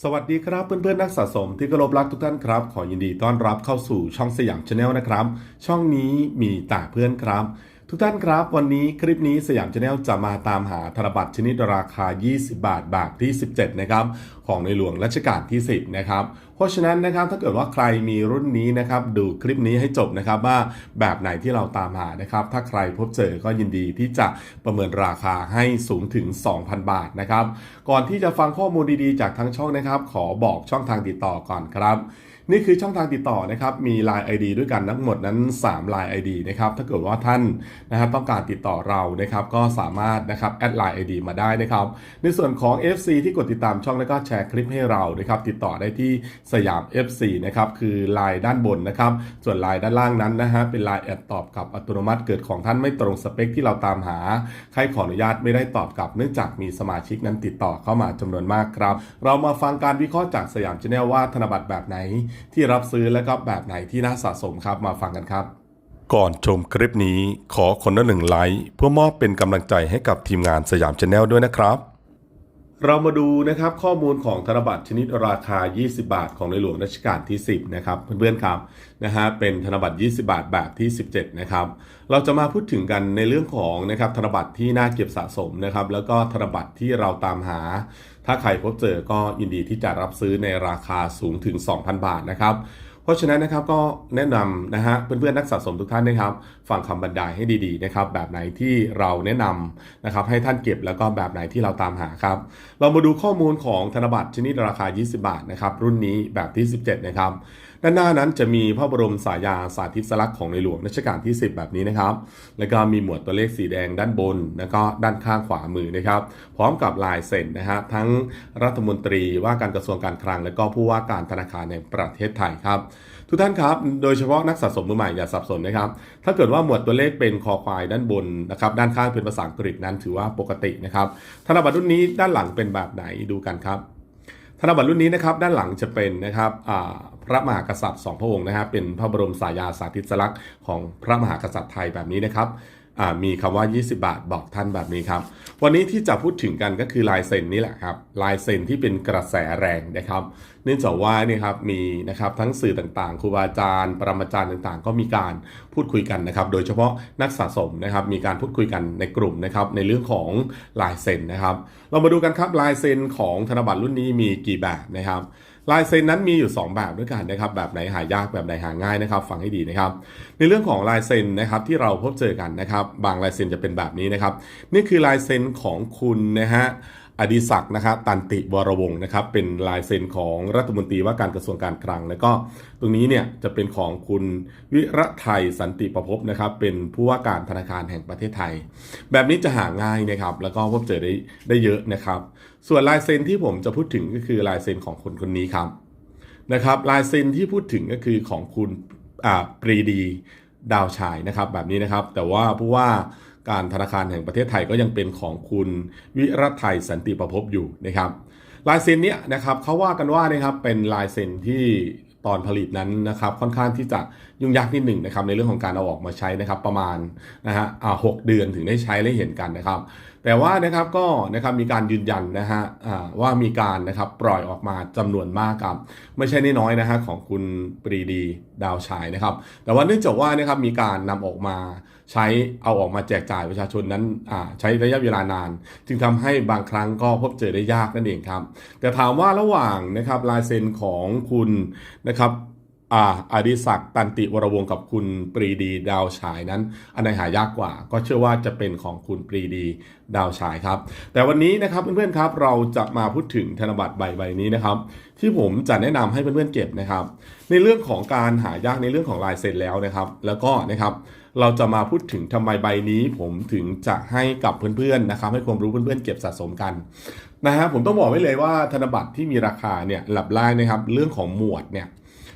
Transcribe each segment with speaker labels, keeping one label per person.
Speaker 1: สวัสดีครับเพื่อนๆนักสะสมที่กรบรักทุกท่านครับ ขอยินดีต้อนรับเข้าสู่ช่องสยามชาแนลนะครับ ช่องนี้มีแต่เพื่อนครับ ทุกท่านครับ วันนี้คลิปนี้สยามชาแนลจะมาตามหาธนบัตรชนิดราคา 20 บาท บาทที่ 17 นะครับ ของในหลวงรัชกาลที่ 10 นะครับ เพราะฉะนั้นนะครับถ้าเกิดว่าใครมีรุ่นนี้นะครับ ดูคลิปนี้ให้จบนะครับว่าแบบไหนที่เราตามหานะครับ ถ้าใครพบเจอก็ยินดีที่จะประเมินราคาให้สูงถึง 2,000 บาทนะครับ ก่อนที่จะฟังข้อมูลดีๆ จากทั้งช่องนะครับ ขอบอกช่องทางติดต่อก่อนครับ นี่คือช่องทางติดต่อนะครับมี Line ID ด้วยกันทั้งหมดนั้น 3 Line ID นะครับถ้าเกิดว่าท่านนะครับต้องการติดต่อเรานะครับก็สามารถนะครับแอด Line ID มาได้นะครับในส่วนของ FC ที่กดติดตามช่องแล้วก็แชร์คลิปให้เรานะครับติดต่อได้ที่สยาม FC นะครับคือ Line ด้านบนนะครับส่วน Line ด้านล่างนั้นนะฮะเป็น Line แอดตอบกลับอัตโนมัติเกิดของท่านไม่ตรงสเปคที่เราตามหา ใครขออนุญาตไม่ได้ตอบกลับ เนื่องจากมีสมาชิกนั้นติดต่อเข้ามาจำนวนมากครับ เรามาฟังการวิเคราะห์จากสยามชาแนลว่าธนบัตรแบบไหนที่รับซื้อและก็แบบไหนที่น่าสะสมครับมาฟังกันครับ ก่อนชมคลิปนี้ขอคนละหนึ่งไลค์เพื่อมอบเป็นกำลังใจให้กับทีมงานสยามชาแนลด้วยนะครับ เรามาดูนะครับข้อมูลของธนบัตรชนิดราคา 20 บาท ของในหลวงรัชกาลที่ 10 นะครับเพื่อนๆครับนะฮะเป็นธนบัตร 20 บาทแบบที่ 17 นะครับ เราจะมาพูดถึงกันในเรื่องของนะครับธนบัตรที่น่าเก็บสะสมนะครับ แล้วก็ธนบัตรที่เราตามหา ถ้าใครพบเจอก็ยินดีที่จะรับซื้อในราคาสูงถึง 2,000 บาทนะครับ เพราะฉะนั้นนะครับก็แนะนำนะฮะเพื่อนๆนักสะสมทุกท่านนะครับฟังคำบรรยายให้ดีๆนะครับแบบไหนที่เราแนะนำนะครับให้ท่านเก็บแล้วก็แบบไหนที่เราตามหาครับ เรามาดูข้อมูลของธนบัตรชนิดราคา 20 บาทนะครับรุ่นนี้แบบที่ 17 นะครับ ด้านหน้านั้นจะมีพระบรมสายาสาธิตสลักษณ์ของในหลวงรัชกาลที่ 10 แบบนี้นะครับ แล้วก็มีหมวดตัวเลขสีแดงด้านบน แล้วก็ด้านข้างขวามือนะครับ พร้อมกับลายเซ็นนะฮะทั้งรัฐมนตรีว่าการกระทรวงการคลัง และก็ผู้ว่าการธนาคารในประเทศไทยครับ ทุกท่านครับ โดยเฉพาะนักสะสมมือใหม่อย่าสับสนนะครับ ถ้าเกิดว่าหมวดตัวเลขเป็นคอควายด้านบนนะครับ ด้านข้างเป็นภาษาอังกฤษนั้นถือว่าปกตินะครับ ธนบัตรรุ่นนี้ด้านหลังเป็นแบบไหนดูกันครับ ธนบัตรรุ่นนี้นะครับด้านหลังจะเป็นนะครับพระมหากษัตริย์สองพระองค์นะครับเป็นพระบรมสายาสาธิสลักษณ์ของพระมหากษัตริย์ไทยแบบนี้นะครับ มีคำว่า 20 บาทบอกท่านแบบนี้ครับ วันนี้ที่จะพูดถึงกันก็คือลายเซ็นนี่แหละครับลายเซ็นที่เป็นกระแสแรงนะครับ เนื่องจากว่านี่ครับมีนะครับทั้งสื่อต่างๆครูบาอาจารย์ปรมาจารย์ต่างๆ ก็มีการพูดคุยกันนะครับ โดยเฉพาะนักสะสมนะครับมีการพูดคุยกันในกลุ่มนะครับในเรื่องของลายเซ็นนะครับ เรามาดูกันครับลายเซ็นของธนบัตรรุ่นนี้มีกี่แบบนะครับ ลายเซ็นนั้นมีอยู่ 2 แบบด้วยกันนะครับ แบบไหนหายากแบบไหนหาง่ายนะครับ ฟังให้ดีนะครับ ในเรื่องของลายเซ็นนะครับที่เราพบเจอกันนะครับ บางลายเซ็นจะเป็นแบบนี้นะครับ นี่คือลายเซ็นของคุณนะฮะ อดิศักดิ์นะครับตันติวรวงศ์นะครับเป็นลายเซ็นของรัฐมนตรีว่าการกระทรวงการคลัง แล้วก็ตรงนี้เนี่ยจะเป็นของคุณวิระไทยสันติประพบนะครับเป็นผู้ว่าการธนาคารแห่งประเทศไทย แบบนี้จะหาง่ายนะครับแล้วก็พบเจอได้ได้เยอะนะครับ ส่วนลายเซ็นที่ผมจะพูดถึงก็คือลายเซ็นของคนคนนี้ครับนะครับลายเซ็นที่พูดถึงก็คือของคุณอ่าปรีดีดาวชายนะครับแบบนี้นะครับ แต่ว่าผู้ว่า การธนาคารแห่งประเทศไทยก็ยังเป็นของคุณวิรัตไทยสันติประพบอยู่นะครับลายเซ็นเนี้ยนะครับเขาว่ากันว่านะครับเป็นลายเซ็นที่ตอนผลิตนั้นนะครับค่อนข้างที่จะยุ่งยากนิดหนึ่งนะครับในเรื่องของการเอาออกมาใช้นะครับประมาณนะฮะอ่าหกเดือนถึงได้ใช้ได้เห็นกันนะครับ แต่ว่านะครับก็นะครับมีการยืนยันนะฮะอ่าว่ามีการนะครับปล่อยออกมาจำนวนมากครับไม่ใช่น้อยๆนะฮะของคุณปรีดีดาวฉายนะครับ แต่ว่าเนื่องจากว่านะครับมีการนำออกมา ใช้เอาออกมาแจกจ่ายประชาชนนั้นใช้ระยะเวลานาน จึงทำให้บางครั้งก็พบเจอได้ยากนั่นเองครับ แต่ถามว่าระหว่างนะครับลายเซ็นของคุณนะครับอาอดิศักดิ์ตันติวรวงกับคุณปรีดีดาวฉายนั้น อันไหนหายากกว่า ก็เชื่อว่าจะเป็นของคุณปรีดีดาวฉายครับ แต่วันนี้นะครับเพื่อนๆครับเราจะมาพูดถึงธนบัตรใบใบนี้นะครับ ที่ผมจะแนะนำให้เพื่อนๆเก็บนะครับ ในเรื่องของการหายากในเรื่องของลายเซ็นแล้วนะครับ แล้วก็นะครับ เราจะมาพูดถึงทำไมใบนี้ผมถึงจะให้กับเพื่อนๆนะครับ ให้ความรู้เพื่อนๆเก็บสะสมกันนะฮะผมต้องบอกไว้เลยว่าธนบัตรที่มีราคาเนี่ยหลับไล่นะครับ เรื่องของหมวดเนี่ย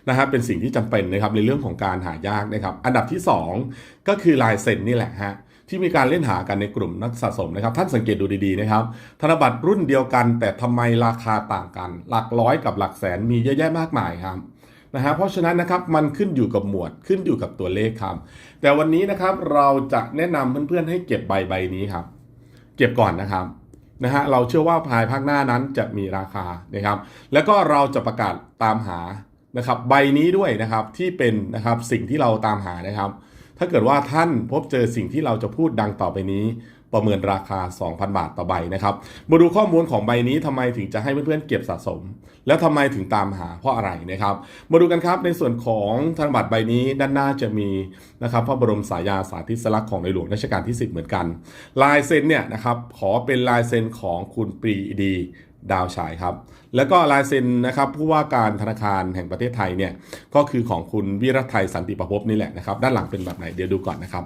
Speaker 1: นะครับเป็นสิ่งที่จำเป็นนะครับในเรื่องของการหายากนะครับ อันดับที่ 2 ก็คือลายเซ็นนี่แหละฮะที่มีการเล่นหากันในกลุ่มนักสะสมนะครับ ท่านสังเกตดูดีๆนะครับ ธนบัตรรุ่นเดียวกัน แต่ทำไมราคาต่างกัน หลักร้อยกับหลักแสนมีเยอะแยะมากมายครับ นะฮะเพราะฉะนั้นนะครับมันขึ้นอยู่กับหมวดขึ้นอยู่กับตัวเลขครับ แต่วันนี้นะครับเราจะแนะนำเพื่อนๆให้เก็บใบใบนี้ครับ เก็บก่อนนะครับนะฮะเราเชื่อว่าภายภาคหน้านั้นจะมีราคานะครับ แล้วก็เราจะประกาศตามหานะครับใบนี้ด้วยนะครับที่เป็นนะครับสิ่งที่เราตามหานะครับ ถ้าเกิดว่าท่านพบเจอสิ่งที่เราจะพูดดังต่อไปนี้ ประเมินราคา 2,000 บาทต่อใบนะครับ มาดูข้อมูลของใบนี้ทำไมถึงจะให้เพื่อนๆเก็บสะสม แล้วทำไมถึงตามหาเพราะอะไรนะครับ มาดูกันครับในส่วนของธนบัตรใบนี้ด้านหน้าจะมีนะครับพระบรมสายาสาธิสลักษณ์ของในหลวงรัชกาลที่ 10 เหมือนกัน ลายเซ็นเนี่ยนะครับขอเป็นลายเซ็นของคุณปรีดีดาวฉายครับ แล้วก็ลายเซ็นนะครับผู้ว่าการธนาคารแห่งประเทศไทยเนี่ยก็คือของคุณวิรัตไทยสันติประพบนี่แหละนะครับ ด้านหลังเป็นแบบไหนเดี๋ยวดูก่อนนะครับ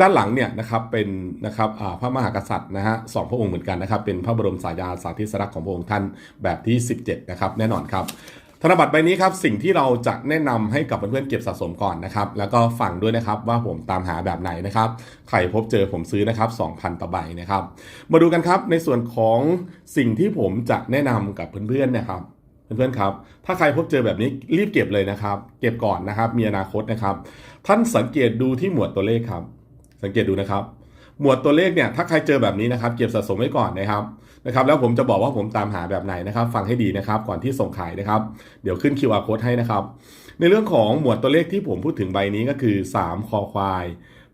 Speaker 1: ด้านหลังเนี่ยนะครับเป็นนะครับอ่พระมหากษัตริย์นะฮะสองพระองค์เหมือนกันนะครับ เป็นพระบรมสายาสาธิสลักษณ์ของพระองค์ท่านแบบที่ 17 นะครับ แน่นอนครับธนบัตรใบนี้ครับสิ่งที่เราจะแนะนำให้กับเพื่อนๆเก็บสะสมก่อนนะครับแล้วก็ฟังด้วยนะครับว่าผมตามหาแบบไหนนะครับใครพบเจอผมซื้อนะครับ 2,000ต่อใบนะครับ มาดูกันครับในส่วนของสิ่งที่ผมจะแนะนำกับเพื่อนๆนะครับเพื่อนๆครับ ถ้าใครพบเจอแบบนี้รีบเก็บเลยนะครับ เก็บก่อนนะครับ มีอนาคตนะครับ ท่านสังเกตดูที่หมวดตัวเลขครับ สังเกตดูนะครับ หมวดตัวเลขเนี่ยถ้าใครเจอแบบนี้นะครับเก็บสะสมไว้ก่อนนะครับนะครับแล้วผมจะบอกว่าผมตามหาแบบไหนนะครับ ฟังให้ดีนะครับก่อนที่ส่งขายนะครับ เดี๋ยวขึ้น QR code ให้นะครับ ในเรื่องของหมวดตัวเลขที่ผมพูดถึงใบนี้ก็คือ 3 คอควาย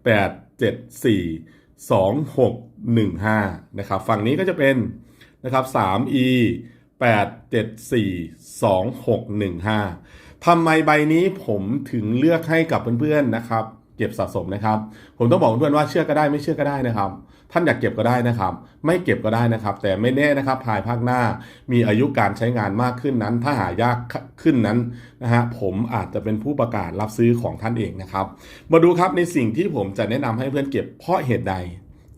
Speaker 1: 8 7 4 2 6 1 5นะครับฝั่งนี้ก็จะเป็นนะครับ 3e 8 7 4 2 6 1 5ทำไมใบนี้ผมถึงเลือกให้กับเพื่อนๆนะครับ เก็บสะสมนะครับ ผมต้องบอกเพื่อนว่าเชื่อก็ได้ไม่เชื่อก็ได้นะครับ ท่านอยากเก็บก็ได้นะครับ ไม่เก็บก็ได้นะครับ แต่ไม่แน่นะครับภายภาคหน้ามีอายุการใช้งานมากขึ้นนั้น ถ้าหายากขึ้นนั้นนะฮะผมอาจจะเป็นผู้ประกาศรับซื้อของท่านเองนะครับ มาดูครับในสิ่งที่ผมจะแนะนำให้เพื่อนเก็บเพราะเหตุใด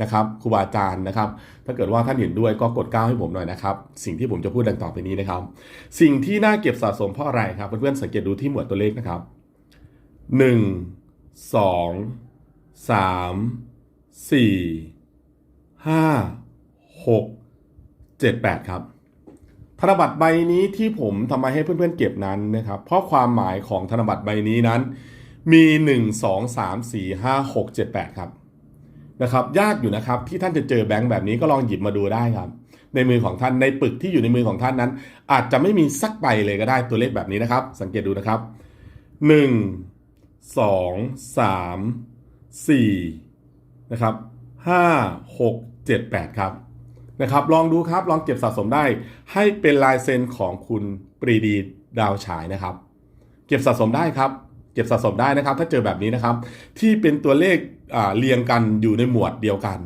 Speaker 1: นะครับครูบาอาจารย์นะครับ ถ้าเกิดว่าท่านเห็นด้วยก็กดก้าวให้ผมหน่อยนะครับ สิ่งที่ผมจะพูดดังต่อไปนี้นะครับ สิ่งที่น่าเก็บสะสมเพราะอะไรครับเพื่อนๆสังเกตดูที่หมวดตัวเลขนะครับหนึ่ สองสามสี่ห้าหกเจ็ดแปดครับธนบัตรใบนี้ที่ผมทำมาให้เพื่อนๆเก็บนั้นนะครับ เพราะความหมายของธนบัตรใบนี้นั้น มีหนึ่งสองสามสี่ห้าหกเจ็ดแปดครับนะครับ ยากอยู่นะครับที่ท่านจะเจอแบงค์แบบนี้ก็ลองหยิบมาดูได้ครับ ในมือของท่านในปึกที่อยู่ในมือของท่านนั้น อาจจะไม่มีสักใบเลยก็ได้ตัวเลขแบบนี้นะครับ สังเกตดูนะครับหนึ่ง สองสามสี่นะครับห้าหกเจ็ดแปดครับนะครับ ลองดูครับลองเก็บสะสมได้ ให้เป็นลายเซ็นของคุณปรีดีดาวฉายนะครับ เก็บสะสมได้ครับ เก็บสะสมได้นะครับ ถ้าเจอแบบนี้นะครับ ที่เป็นตัวเลขเรียงกันอยู่ในหมวดเดียวกัน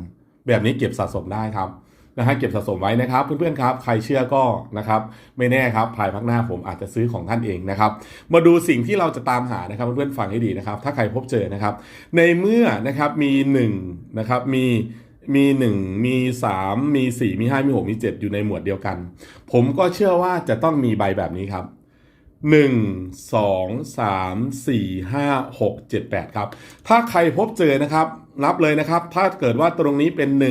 Speaker 1: แบบนี้เก็บสะสมได้ครับ นะฮะเก็บสะสมไว้นะครับ เพื่อนๆครับใครเชื่อก็นะครับไม่แน่ครับภายภาคหน้าผมอาจจะซื้อของท่านเองนะครับ มาดูสิ่งที่เราจะตามหานะครับเพื่อนๆฟังให้ดีนะครับ ถ้าใครพบเจอนะครับ ในเมื่อนะครับมี1นะครับมีมี 1 มี 3 มี 4 มี 5 มี 6 มี 7 อยู่ในหมวดเดียวกัน ผมก็เชื่อว่าจะต้องมีใบแบบนี้ครับ 1 2 3 4 5 6 7 8ครับ ถ้าใครพบเจอนะครับ นับเลยนะครับ ถ้าเกิดว่าตรงนี้เป็น1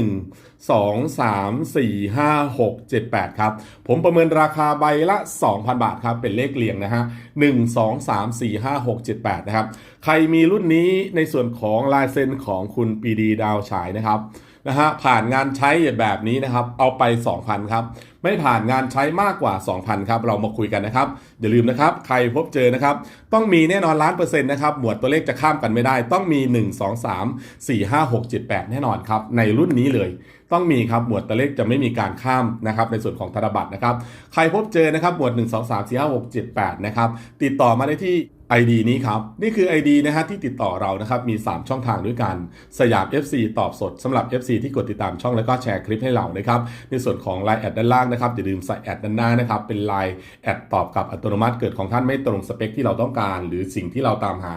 Speaker 1: 2 3 4 5 6 7 8ครับ ผมประเมินราคาใบละ2,000บาทครับ เป็นเลขเรียงนะฮะ1 2 3 4 5 6 7 8นะครับ ใครมีรุ่นนี้ในส่วนของลายเซ็นของคุณปีดีดาวฉายนะครับ นะฮะผ่านงานใช้แบบนี้นะครับ เอาไป 2,000 ครับ ไม่ผ่านงานใช้มากกว่า 2,000 ครับ เรามาคุยกันนะครับ อย่าลืมนะครับ ใครพบเจอนะครับ ต้องมีแน่นอนล้านเปอร์เซ็นต์นะครับ หมวดตัวเลขจะข้ามกันไม่ได้ ต้องมี 1 2 3 4 5 6 7 8 แน่นอนครับ ในรุ่นนี้เลย ต้องมีครับ หมวดตัวเลขจะไม่มีการข้ามนะครับ ในส่วนของธนบัตรนะครับ ใครพบเจอนะครับ หมวด 1 2 3 4 5 6 7 8 นะครับ ติดต่อมาได้ที่ ID นี้ครับ นี่คือ ID นะฮะที่ติดต่อเรานะครับมี 3 ช่องทางด้วยกัน สยาม FC ตอบสดสำหรับ FC ที่กดติดตามช่องแล้วก็แชร์คลิปให้เรานะครับ ในส่วนของ Line แอดด้านล่างนะครับ อย่าลืมใส่แอดด้านหน้านะครับ เป็น Line แอดตอบกับอัตโนมัติเกิดของท่านไม่ตรงสเปคที่เราต้องการ หรือสิ่งที่เราตามหา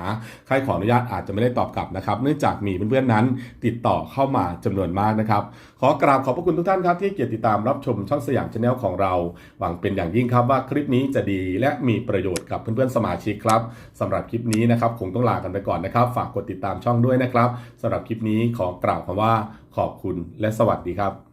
Speaker 1: ใครขออนุญาตอาจจะไม่ได้ตอบกลับนะครับ เนื่องจากมีเพื่อนๆนั้นติดต่อเข้ามาจำนวนมากนะครับขอกราบขอบพระคุณทุกท่านครับที่เกียรติดตามรับชมช่องสยามชาแนลของเรา หวังเป็นอย่างยิ่งครับว่าคลิปนี้จะดีและมีประโยชน์กับเพื่อนๆสมาชิกครับสำหรับคลิปนี้นะครับคงต้องลากันไปก่อนนะครับ ฝากกดติดตามช่องด้วยนะครับสำหรับคลิปนี้ขอกล่าวคำว่าขอบคุณและสวัสดีครับ